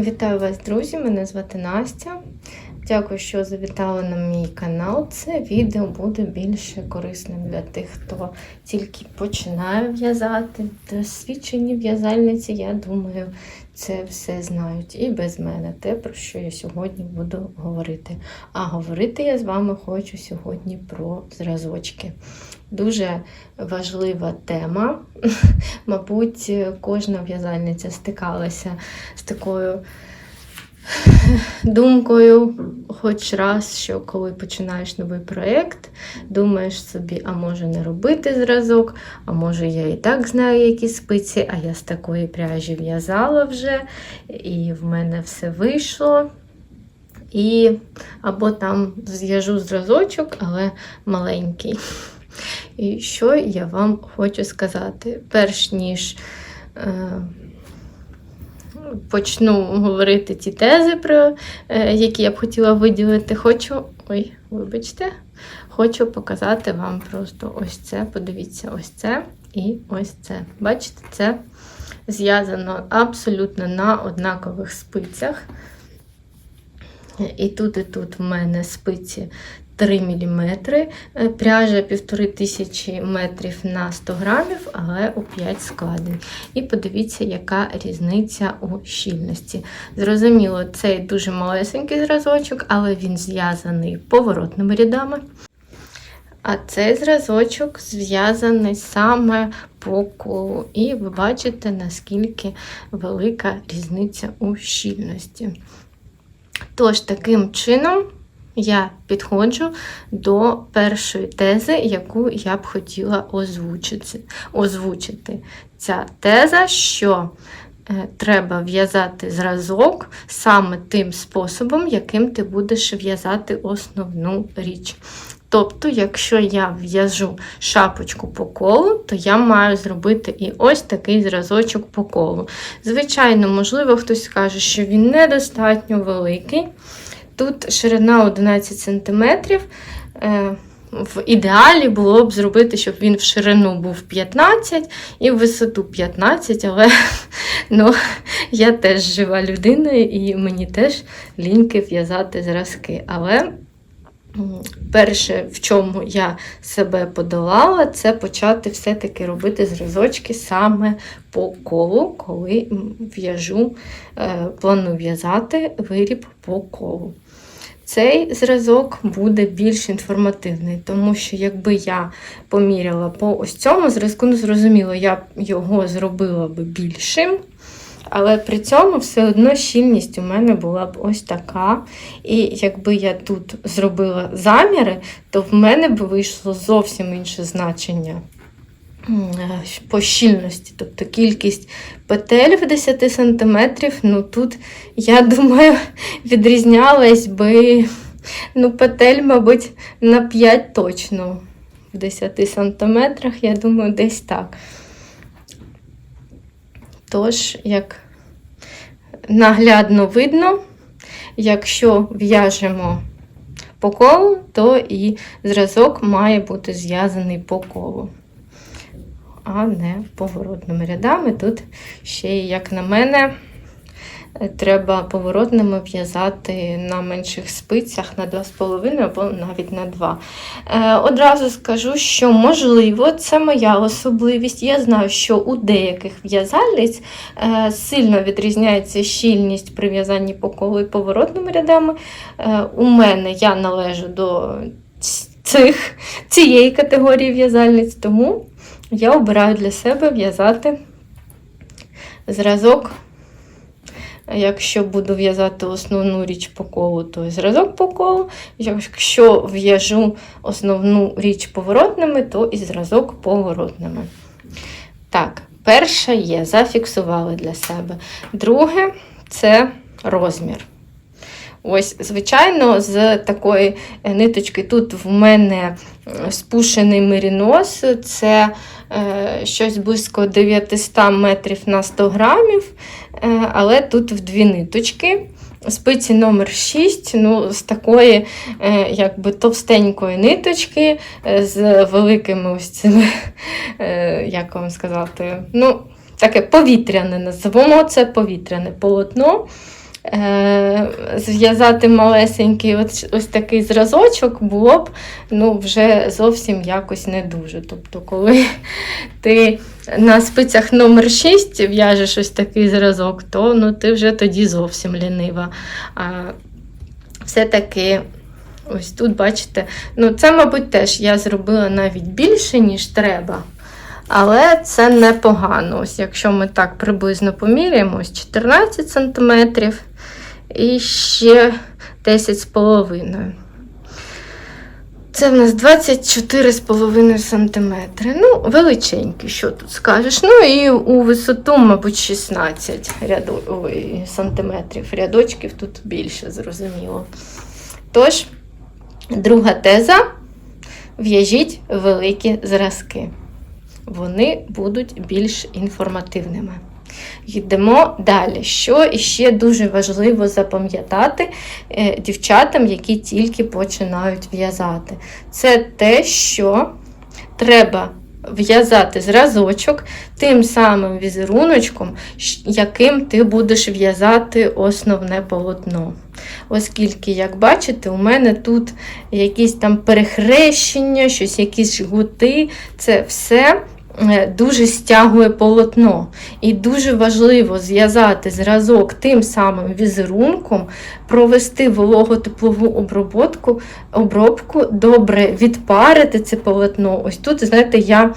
Вітаю вас, друзі! Мене звати Настя. Дякую, що завітали на мій канал. Це відео буде більше корисним для тих, хто тільки починає в'язати. Досвідчені в'язальниці, я думаю, це все знають і без мене, те, про що я сьогодні буду говорити. А говорити я з вами хочу сьогодні про зразочки. Дуже важлива тема. Мабуть, кожна в'язальниця стикалася з такою думкою, хоч раз, що коли починаєш новий проєкт, думаєш собі, а може не робити зразок, а може я і так знаю, які спиці, а я з такої пряжі в'язала вже, і в мене все вийшло. І або там зв'яжу зразочок, але маленький. І що я вам хочу сказати? Перш ніж е, почну говорити ті тези, про е, які я б хотіла виділити, хочу. Ой, вибачте, хочу показати вам просто ось це. Подивіться, ось це і ось це. Бачите, це зв'язано абсолютно на однакових спицях. І тут, і тут в мене спиці 3 мм, пряжа 1500 метрів на 100 грамів, але у 5 складень. І подивіться, яка різниця у щільності. Зрозуміло, цей дуже малесенький зразочок, але він зв'язаний поворотними рядами. А цей зразочок зв'язаний саме по колу. І ви бачите, наскільки велика різниця у щільності. Тож, таким чином, я підходжу до першої тези, яку я б хотіла озвучити. озвучити. Ця теза, що е, треба в'язати зразок саме тим способом, яким ти будеш в'язати основну річ. Тобто, якщо я в'яжу шапочку по колу, то я маю зробити і ось такий зразочок по колу. Звичайно, можливо, хтось скаже, що він недостатньо великий. Тут ширина 11 см. Е, в ідеалі було б зробити, щоб він в ширину був 15 і в висоту 15, але ну, я теж жива людина і мені теж ліньки в'язати зразки. Але перше, в чому я себе подолала, це почати все-таки робити зразочки саме по колу, коли в'яжу, е, планую в'язати виріб по колу. Цей зразок буде більш інформативний, тому що якби я поміряла по ось цьому зразку, ну зрозуміло, я його зробила б більшим. Але при цьому все одно щільність у мене була б ось така. І якби я тут зробила заміри, то в мене б вийшло зовсім інше значення по щільності. Тобто кількість петель в 10 см, ну тут, я думаю, відрізнялась би ну, петель, мабуть, на 5 точно. В 10 сантиметрах, я думаю, десь так. Тож, як наглядно видно, якщо в'яжемо по колу, то і зразок має бути зв'язаний по колу, а не поворотними рядами. Тут ще, як на мене, треба поворотними в'язати на менших спицях на 2,5 або навіть на 2. Е, одразу скажу, що, можливо, це моя особливість. Я знаю, що у деяких в'язальниць е, сильно відрізняється щільність при в'язанні по колу і поворотними рядами. Е, у мене я належу до цих, цієї категорії в'язальниць, тому я обираю для себе в'язати зразок. Якщо буду в'язати основну річ по колу, то зразок по колу. Якщо в'яжу основну річ поворотними, то і зразок поворотними. Так, перше є, зафіксували для себе. Друге це розмір. Ось, звичайно, з такої ниточки тут в мене спушений мерінос, це е, щось близько 900 метрів на 100 грамів, е, але тут в дві ниточки. Спиці номер 6 ну, з такої е, якби товстенької ниточки, е, з великими ось цими, е, як вам сказати, ну, таке повітряне називаємо це повітряне полотно. Е, зв'язати малесенький ось, ось такий зразочок, було б ну, вже зовсім якось не дуже. Тобто, коли ти на спицях номер 6 в'яжеш ось такий зразок, то ну, ти вже тоді зовсім лінива. А все-таки. Ось тут, бачите, ну це, мабуть, теж я зробила навіть більше, ніж треба. Але це непогано. Ось якщо ми так приблизно поміряємо, ось 14 см і ще 10,5 Це в нас 24,5 см. Ну, величенький, що тут скажеш. Ну і у висоту, мабуть, 16 ряду... Ой, сантиметрів. Рядочків тут більше, зрозуміло. Тож, друга теза: в'яжіть великі зразки вони будуть більш інформативними. Йдемо далі. Що іще дуже важливо запам'ятати е, дівчатам, які тільки починають в'язати, це те, що треба в'язати зразочок тим самим візеруночком, яким ти будеш в'язати основне полотно. Оскільки, як бачите, у мене тут якісь там перехрещення, щось, якісь жгути, це все дуже стягує полотно. І дуже важливо зв'язати зразок тим самим візерунком, провести вологотеплову обробку, обробку, добре відпарити це полотно. Ось тут, знаєте, я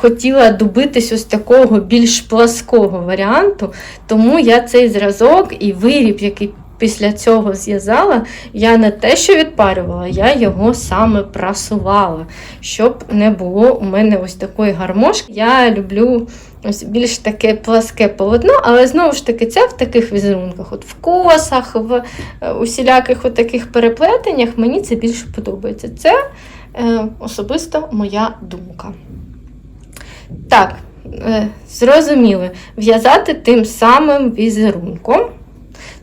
хотіла добитись ось такого більш плаского варіанту, тому я цей зразок і виріб, який після цього зв'язала, я не те, що відпарювала, я його саме прасувала, щоб не було у мене ось такої гармошки. Я люблю ось більш таке пласке полотно, але знову ж таки, це в таких візерунках, от в косах, в е, усіляких таких переплетеннях, мені це більше подобається. Це е, особисто моя думка. Так, е, зрозуміли, в'язати тим самим візерунком.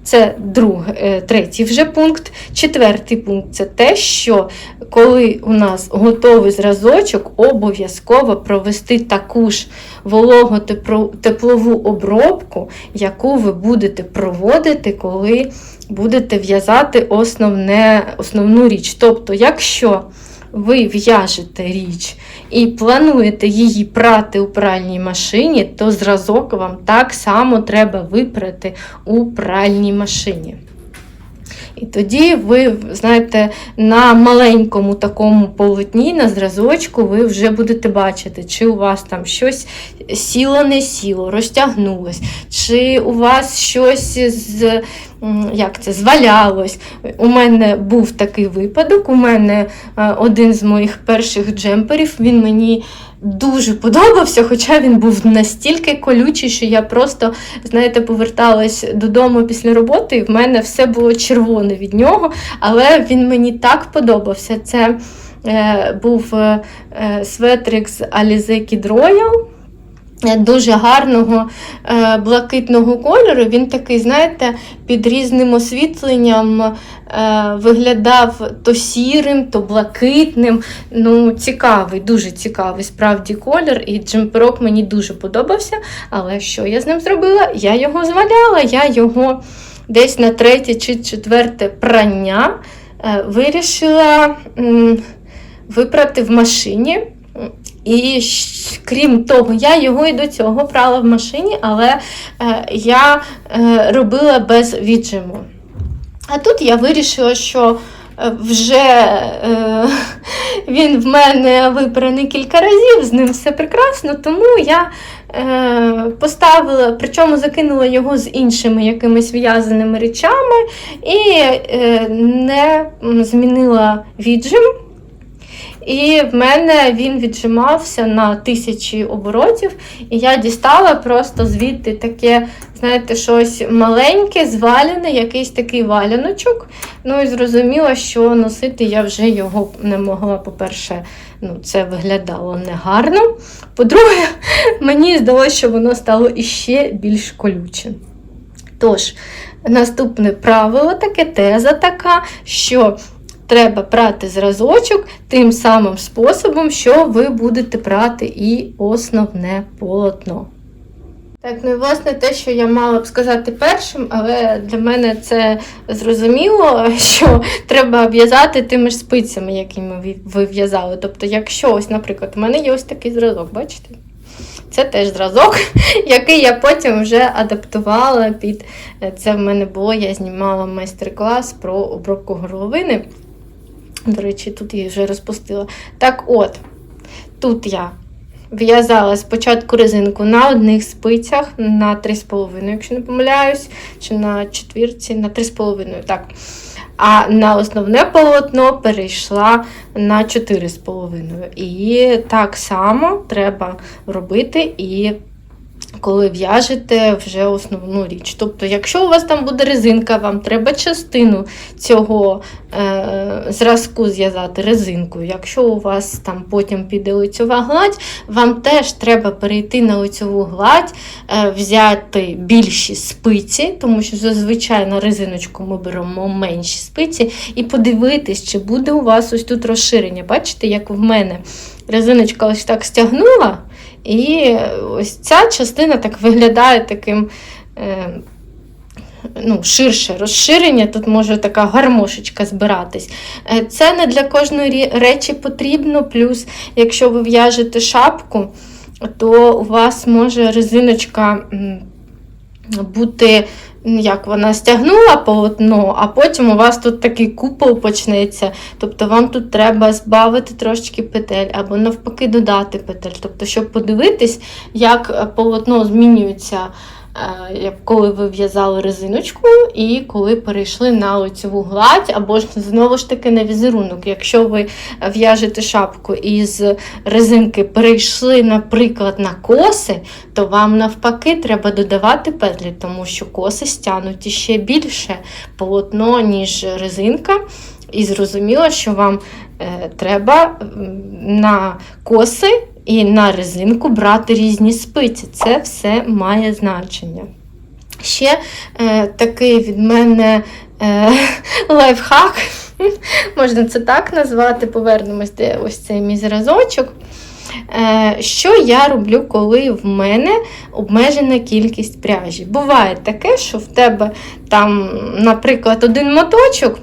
Це друг, е, третій вже пункт. Четвертий пункт це те, що коли у нас готовий зразочок, обов'язково провести таку ж вологотеплову обробку, яку ви будете проводити, коли будете в'язати основне, основну річ. Тобто, якщо ви в'яжете річ і плануєте її прати у пральній машині, то зразок вам так само треба випрати у пральній машині. І тоді ви, знаєте, на маленькому такому полотні, на зразочку, ви вже будете бачити, чи у вас там щось сіло, не сіло, розтягнулось, чи у вас щось з, як це, звалялось. У мене був такий випадок. У мене е, один з моїх перших джемперів, він мені дуже подобався, хоча він був настільки колючий, що я просто, знаєте, поверталась додому після роботи, і в мене все було червоне від нього, але він мені так подобався. Це е, був е, е, светрик з Alize Kid Royal. Дуже гарного е, блакитного кольору. Він такий, знаєте, під різним освітленням е, виглядав то сірим, то блакитним. Ну, цікавий, дуже цікавий справді колір. І джемперок мені дуже подобався. Але що я з ним зробила? Я його зваляла, я його десь на третє чи четверте прання е, вирішила випрати в машині. І крім того, я його і до цього прала в машині, але е, я е, робила без віджиму. А тут я вирішила, що е, вже е, він в мене випраний кілька разів, з ним все прекрасно, тому я е, поставила, причому закинула його з іншими якимись в'язаними речами і е, не змінила віджим. І в мене він віджимався на тисячі оборотів, і я дістала просто звідти таке, знаєте, щось маленьке, звалене, якийсь такий валяночок. Ну і зрозуміла, що носити я вже його не могла. По-перше, ну, це виглядало негарно. По-друге, мені здалося, що воно стало іще більш колючим. Тож, наступне правило таке, теза така, що треба прати зразочок тим самим способом, що ви будете прати і основне полотно. Так, ну і власне те, що я мала б сказати першим, але для мене це зрозуміло, що треба в'язати тими ж спицями, якими ви- в'язали. Тобто, якщо ось, наприклад, у мене є ось такий зразок, бачите? Це теж зразок, який я потім вже адаптувала під е, це в мене було. Я знімала майстер-клас про обробку горловини. До речі, тут її вже розпустила. Так от, тут я в'язала спочатку резинку на одних спицях на 3,5, якщо не помиляюсь, чи на четвірці, на 3,5, так. А на основне полотно перейшла на 4,5. І так само треба робити і коли в'яжете вже основну річ. Тобто, якщо у вас там буде резинка, вам треба частину цього е, зразку зв'язати резинкою. Якщо у вас там потім піде лицьова гладь, вам теж треба перейти на лицьову гладь, е, взяти більші спиці, тому що зазвичай на резиночку ми беремо менші спиці, і подивитись, чи буде у вас ось тут розширення. Бачите, як в мене резиночка ось так стягнула. І ось ця частина так виглядає таким е, ну, ширше розширення. Тут може така гармошечка збиратись. Е, Це не для кожної речі потрібно. Плюс, якщо ви в'яжете шапку, то у вас може резиночка бути. М, Як вона стягнула полотно, а потім у вас тут такий купол почнеться. Тобто вам тут треба збавити трошечки петель або навпаки додати петель. Тобто, щоб подивитись, як е, полотно змінюється, коли ви в'язали резиночку і коли перейшли на лицеву гладь, або ж знову ж таки на візерунок. Якщо ви в'яжете шапку із резинки перейшли, наприклад, на коси, то вам навпаки треба додавати петлі, тому що коси стягнуті ще більше полотно, ніж резинка. І зрозуміло, що вам е, треба на коси і на резинку брати різні спиці. Це все має значення. Ще е, такий від мене е, лайфхак, можна це так назвати, повернемось де ось цей мій зразочок. Е, Що я роблю, коли в мене обмежена кількість пряжі? Буває таке, що в тебе там, наприклад, один моточок,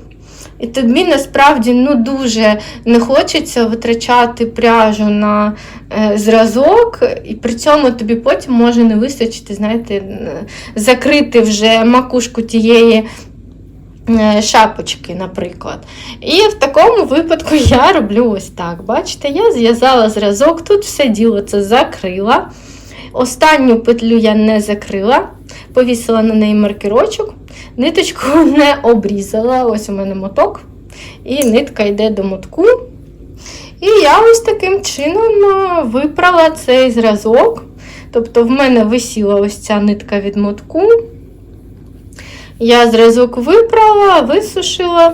і тобі насправді ну, дуже не хочеться витрачати пряжу на е, зразок, і при цьому тобі потім може не вистачити, знаєте, закрити вже макушку тієї е, шапочки, наприклад. І в такому випадку я роблю ось так. Бачите, я зв'язала зразок, тут все діло це закрила. Останню петлю я не закрила, повісила на неї маркерочок, ниточку не обрізала. Ось у мене моток, і нитка йде до мотку. І я ось таким чином е, випрала цей зразок. Тобто в мене висіла ось ця нитка від мотку. Я зразок випрала, висушила,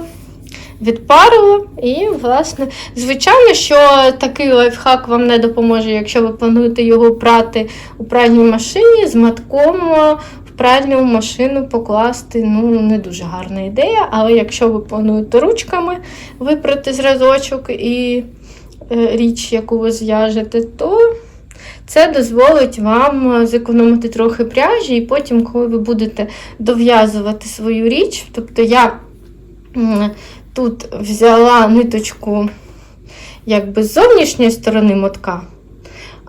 відпарила. І, власне, звичайно, що такий лайфхак вам не допоможе, якщо ви плануєте його прати у пральній машині з матком. Е, В машину покласти ну, не дуже гарна ідея, але якщо ви плануєте ручками випрати зразочок і е, річ, яку ви зв'яжете, то це дозволить вам зекономити трохи пряжі, і потім, коли ви будете дов'язувати свою річ, тобто я тут взяла ниточку якби з зовнішньої сторони мотка,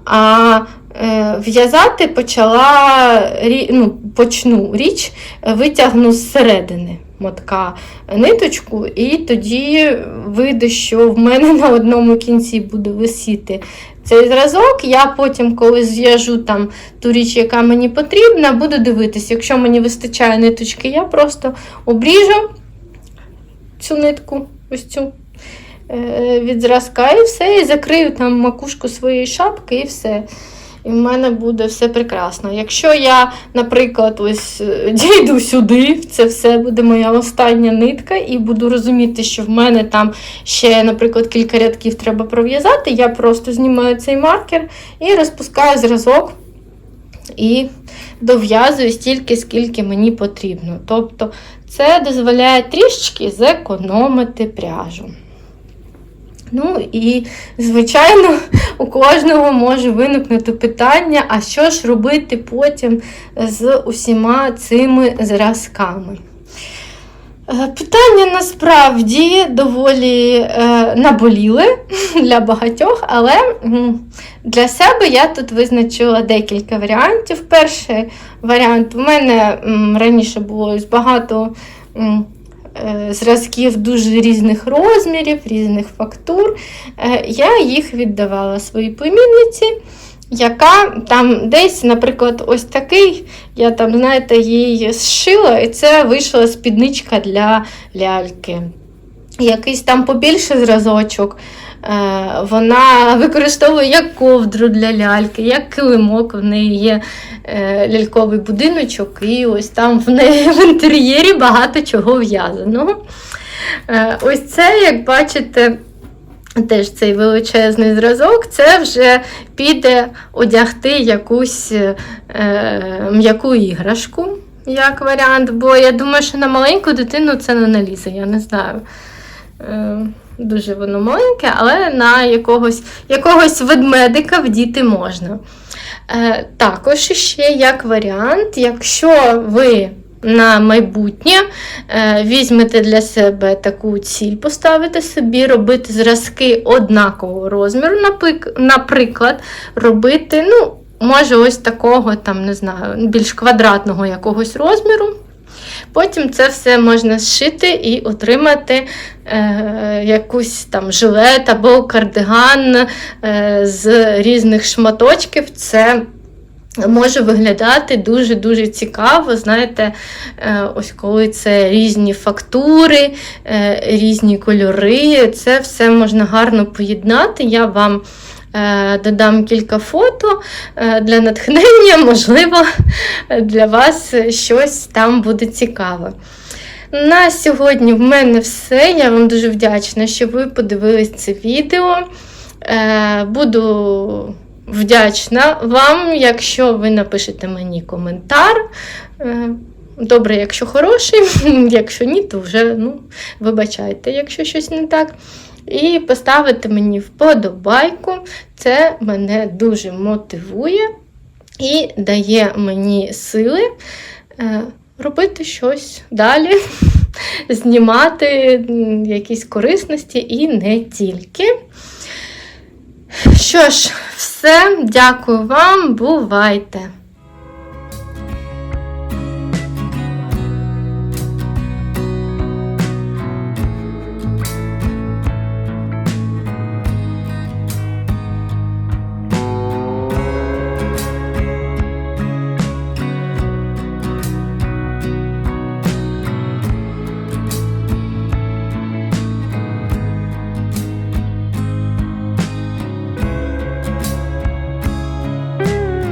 а е, в'язати почала ну, почну річ, е, витягну з середини мотка ниточку, і тоді вийде, що в мене на одному кінці буде висіти цей зразок. Я потім, коли зв'яжу там ту річ, яка мені потрібна, буду дивитися. Якщо мені вистачає ниточки, я просто обріжу цю нитку, ось цю е, від зразка, і все, і закрию там макушку своєї шапки, і все. І в мене буде все прекрасно. Якщо я, наприклад, ось е, дійду сюди, це все буде моя остання нитка, і буду розуміти, що в мене там ще, наприклад, кілька рядків треба пров'язати, я просто знімаю цей маркер і розпускаю зразок і дов'язую стільки, скільки мені потрібно. Тобто це дозволяє трішечки зекономити пряжу. Ну і, звичайно, у кожного може виникнути питання, а що ж робити потім з усіма цими зразками. Е, Питання насправді доволі е, наболіли для багатьох, але для себе я тут визначила декілька варіантів. Перший варіант у мене раніше було багато зразків дуже різних розмірів, різних фактур. Е, Я їх віддавала своїй племінниці, яка там десь, наприклад, ось такий, я там, знаєте, її зшила, і це вийшла спідничка для ляльки. Якийсь там побільше зразочок. Е, Вона використовує як ковдру для ляльки, як килимок. В неї є е, ляльковий будиночок, і ось там в неї в інтер'єрі багато чого в'язаного. Е, Ось це, як бачите, теж цей величезний зразок, це вже піде одягти якусь м'яку іграшку, як варіант, бо я думаю, що на маленьку дитину це не налізе, я не знаю. Дуже воно маленьке, але на якогось, якогось ведмедика вдіти можна. Е, також ще як варіант, якщо ви на майбутнє е, візьмете для себе таку ціль, поставите собі, робити зразки однакового розміру, наприклад, робити, ну, може, ось такого, там, не знаю, більш квадратного якогось розміру. Потім це все можна зшити і отримати е, якусь там жилет або кардиган е, з різних шматочків. Це може виглядати дуже-дуже цікаво. Знаєте, е, ось коли це різні фактури, е, різні кольори, це все можна гарно поєднати. Я вам додам кілька фото е, для натхнення, можливо, для вас щось там буде цікаве. На сьогодні в мене все. Я вам дуже вдячна, що ви подивились це відео. Е, Буду вдячна вам, якщо ви напишете мені коментар. Е, Добре, якщо хороший, якщо ні, то вже ну, вибачайте, якщо щось не так. І поставити мені вподобайку. Це мене дуже мотивує і дає мені сили е, робити щось далі, знімати якісь корисності і не тільки. Що ж, все, дякую вам, бувайте!